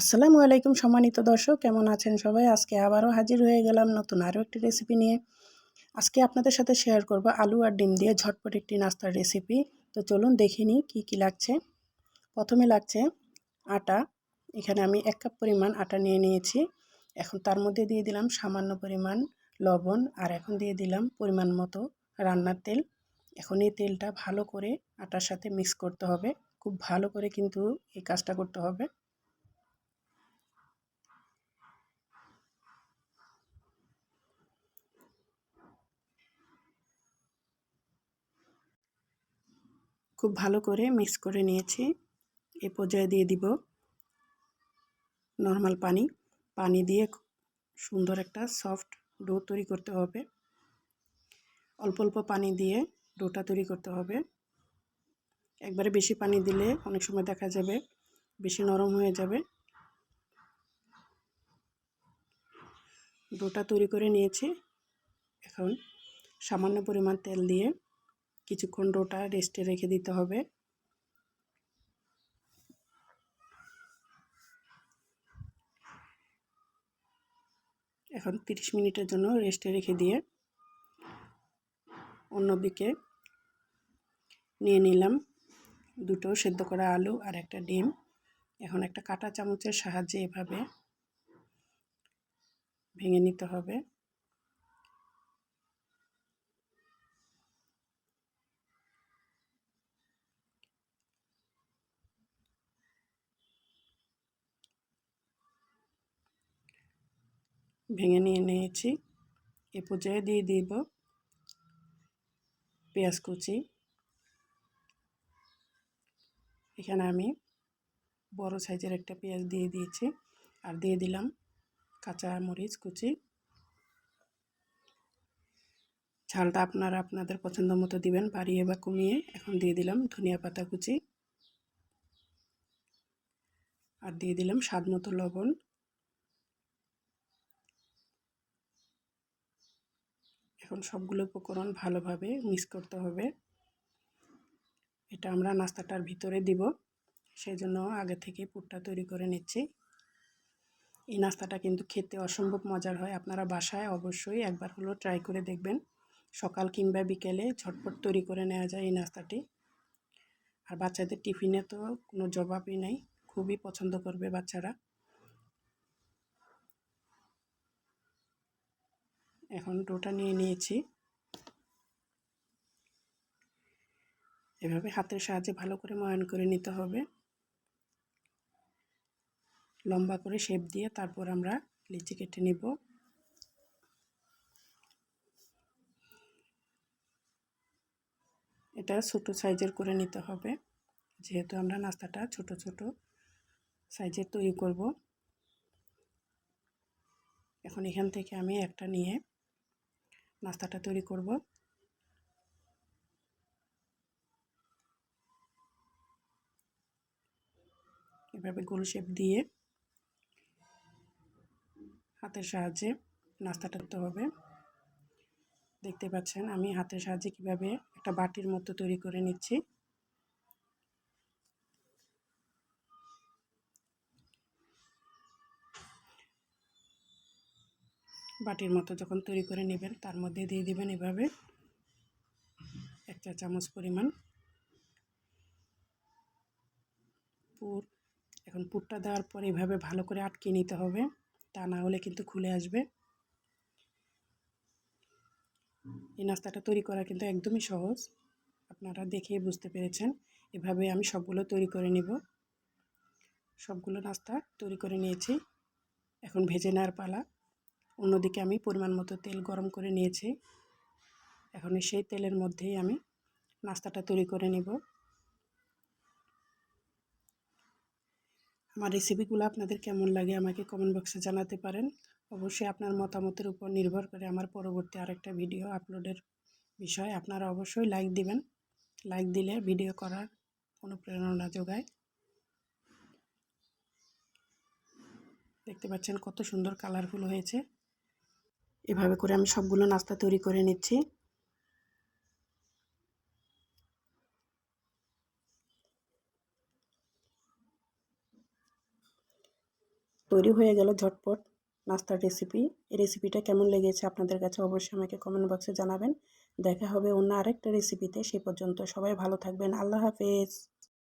আসসালামু আলাইকুম সম্মানিত দর্শক, কেমন আছেন সবাই? আজকে আবারও হাজির হয়ে গেলাম নতুন আরও একটি রেসিপি নিয়ে। আজকে আপনাদের সাথে শেয়ার করব আলু আর ডিম দিয়ে ঝটপট একটি নাস্তার রেসিপি তো চলুন দেখে নিই কী কী লাগছে। প্রথমে লাগছে আটা। এখানে আমি এক কাপ পরিমাণ আটা নিয়ে নিয়েছি। এখন তার মধ্যে দিয়ে দিলাম সামান্য পরিমাণ লবণ আর এখন দিয়ে দিলাম পরিমাণ মতো রান্নার তেল। এখন এই তেলটা ভালো করে আটার সাথে মিক্স করতে হবে। খুব ভালো করে কিন্তু এই কাজটা করতে হবে। খুব ভালো করে মিক্স করে নিয়েছি। এ পর্যায়ে দিয়ে দিব নর্মাল পানি। পানি দিয়ে সুন্দর একটা সফট ডো তৈরি করতে হবে। অল্প অল্প পানি দিয়ে ডোটা তৈরি করতে হবে। একবারে বেশি পানি দিলে অনেক সময় দেখা যাবে বেশি নরম হয়ে যাবে। ডোটা তৈরি করে নিয়েছি। এখন সামান্য পরিমাণ তেল দিয়ে কিছুক্ষণ ডোটা রেস্টে রেখে দিতে হবে। এখন তিরিশ মিনিটের জন্য রেস্টে রেখে দিয়ে অন্যদিকে নিয়ে নিলাম দুটো সেদ্ধ করা আলু আর একটা ডিম। এখন একটা কাটা চামচের সাহায্যে এভাবে ভেঙে নিতে হবে। ভেঙে নিয়ে নিয়েছি। এ পর্যায়ে দিয়ে দিব পেঁয়াজ কুচি। এখানে আমি বড় সাইজের একটা পেঁয়াজ দিয়ে দিয়েছি আর দিয়ে দিলাম কাঁচা মরিচ কুচি। ঝালটা আপনারা আপনাদের পছন্দ মতো দিবেন, বাড়িয়ে বা কমিয়ে। এখন দিয়ে দিলাম ধনিয়া পাতা কুচি। আর দিয়ে দিলাম স্বাদ মতো লবণ। এখন সবগুলো উপকরণ ভালোভাবে মিক্স করতে হবে। এটা আমরা নাস্তাটার ভিতরে দিব। সেই জন্য আগে থেকে পুরটা তৈরি করে নিচ্ছি। এই নাস্তাটা কিন্তু খেতে অসম্ভব মজার হয়। আপনারা বাসায় অবশ্যই একবার হলো ট্রাই করে দেখবেন। সকাল কিংবা বিকেলে ঝটপট তৈরি করে নেওয়া যায় এই নাস্তাটি। আর বাচ্চাদের টিফিনে তো কোনো জবাবই নেই। খুবই পছন্দ করবে বাচ্চারা। এখন ডোটা নিয়ে নিয়েছি। এভাবে হাতের সাহায্যে ভালো করে ময়ান করে নিতে হবে। লম্বা করে শেপ দিয়ে তারপর আমরা লিচি কেটে নিব। এটা ছোট সাইজের করে নিতে হবে। যেহেতু আমরা নাস্তাটা ছোট ছোট সাইজের তৈরি করব। এখন এখান থেকে আমি একটা নিয়ে নাস্তাটা তৈরি করব। এভাবে গোল শেপ দিয়ে হাতের সাহায্যে নাস্তাটা করতে হবে। দেখতে পাচ্ছেন, আমি হাতের সাহায্যে কীভাবে একটা বাটির মতো তৈরি করে নিচ্ছি। বাটির মতো যখন তৈরি করে নেবেন, তার মধ্যে দিয়ে দিবেন এভাবে এক চা চামচ পরিমাণ। পুর, এখন পুরটা দেওয়ার পর এভাবে ভালো করে আটকে নিতে হবে, তা না হলে কিন্তু খুলে আসবে। এই নাস্তাটা তৈরি করা কিন্তু একদমই সহজ, আপনারা দেখেই বুঝতে পেরেছেন। এভাবে আমি সবগুলো তৈরি করে নিব। সবগুলো নাস্তা তৈরি করে নিয়েছি। এখন ভেজে নেওয়ার পালা। অন্যদিকে আমি পরিমাণ মতো তেল গরম করে নিয়েছি। এখন সেই তেলের মধ্যেই আমি নাস্তাটা তৈরি করে নেব। আমার রেসিপিগুলো আপনাদের কেমন লাগে আমাকে কমেন্ট বক্সে জানাতে পারেন। অবশ্যই আপনার মতামতের উপর নির্ভর করে আমার পরবর্তী আরেকটা ভিডিও আপলোডের বিষয়। আপনারা অবশ্যই লাইক দিবেন। লাইক দিলে ভিডিও করার অনুপ্রেরণা যোগায়। দেখতে পাচ্ছেন কত সুন্দর কালারফুল হয়েছে। এভাবে করে আমি সবগুলো নাস্তা তৈরি করে নিচ্ছি। তৈরি হয়ে গেল ঝটপট নাস্তার রেসিপি এই রেসিপিটা কেমন লেগেছে আপনাদের কাছে অবশ্যই আমাকে কমেন্ট বক্সে জানাবেন। দেখা হবে অন্য আরেকটা রেসিপিতে সে পর্যন্ত সবাই ভালো থাকবেন। আল্লাহ হাফেজ।